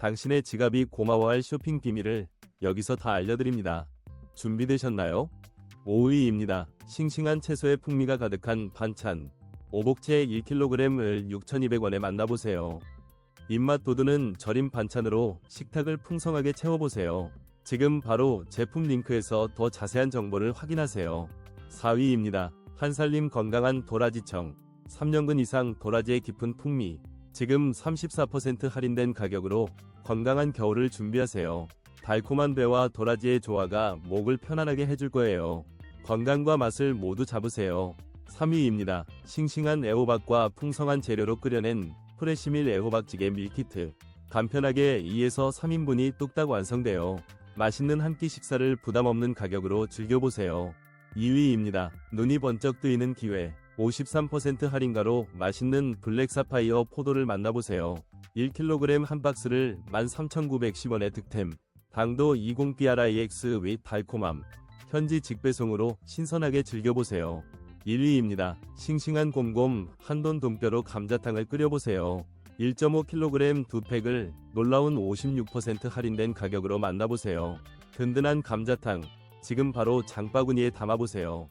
당신의 지갑이 고마워할 쇼핑 비밀을 여기서 다 알려드립니다. 준비되셨나요? 5위입니다. 싱싱한 채소의 풍미가 가득한 반찬. 오복채 1kg을 6,200원에 만나보세요. 입맛 돋우는 절임 반찬으로 식탁을 풍성하게 채워보세요. 지금 바로 제품 링크에서 더 자세한 정보를 확인하세요. 4위입니다. 한살림 건강한 도라지청. 3년근 이상 도라지의 깊은 풍미. 지금 34% 할인된 가격으로 건강한 겨울을 준비하세요. 달콤한 배와 도라지의 조화가 목을 편안하게 해줄 거예요. 건강과 맛을 모두 잡으세요. 3위입니다. 싱싱한 애호박과 풍성한 재료로 끓여낸 프레시밀 애호박찌개 밀키트. 간편하게 2에서 3인분이 뚝딱 완성돼요. 맛있는 한 끼 식사를 부담 없는 가격으로 즐겨보세요. 2위입니다. 눈이 번쩍 뜨이는 기회. 53% 할인가로 맛있는 블랙 사파이어 포도를 만나보세요. 1kg 한 박스를 13,910원에 득템. 당도 20BRIX 윗 달콤함. 현지 직배송으로 신선하게 즐겨보세요. 1위입니다. 싱싱한 곰곰 한돈 동뼈로 감자탕을 끓여보세요. 1.5kg 두 팩을 놀라운 56% 할인된 가격으로 만나보세요. 든든한 감자탕, 지금 바로 장바구니에 담아보세요.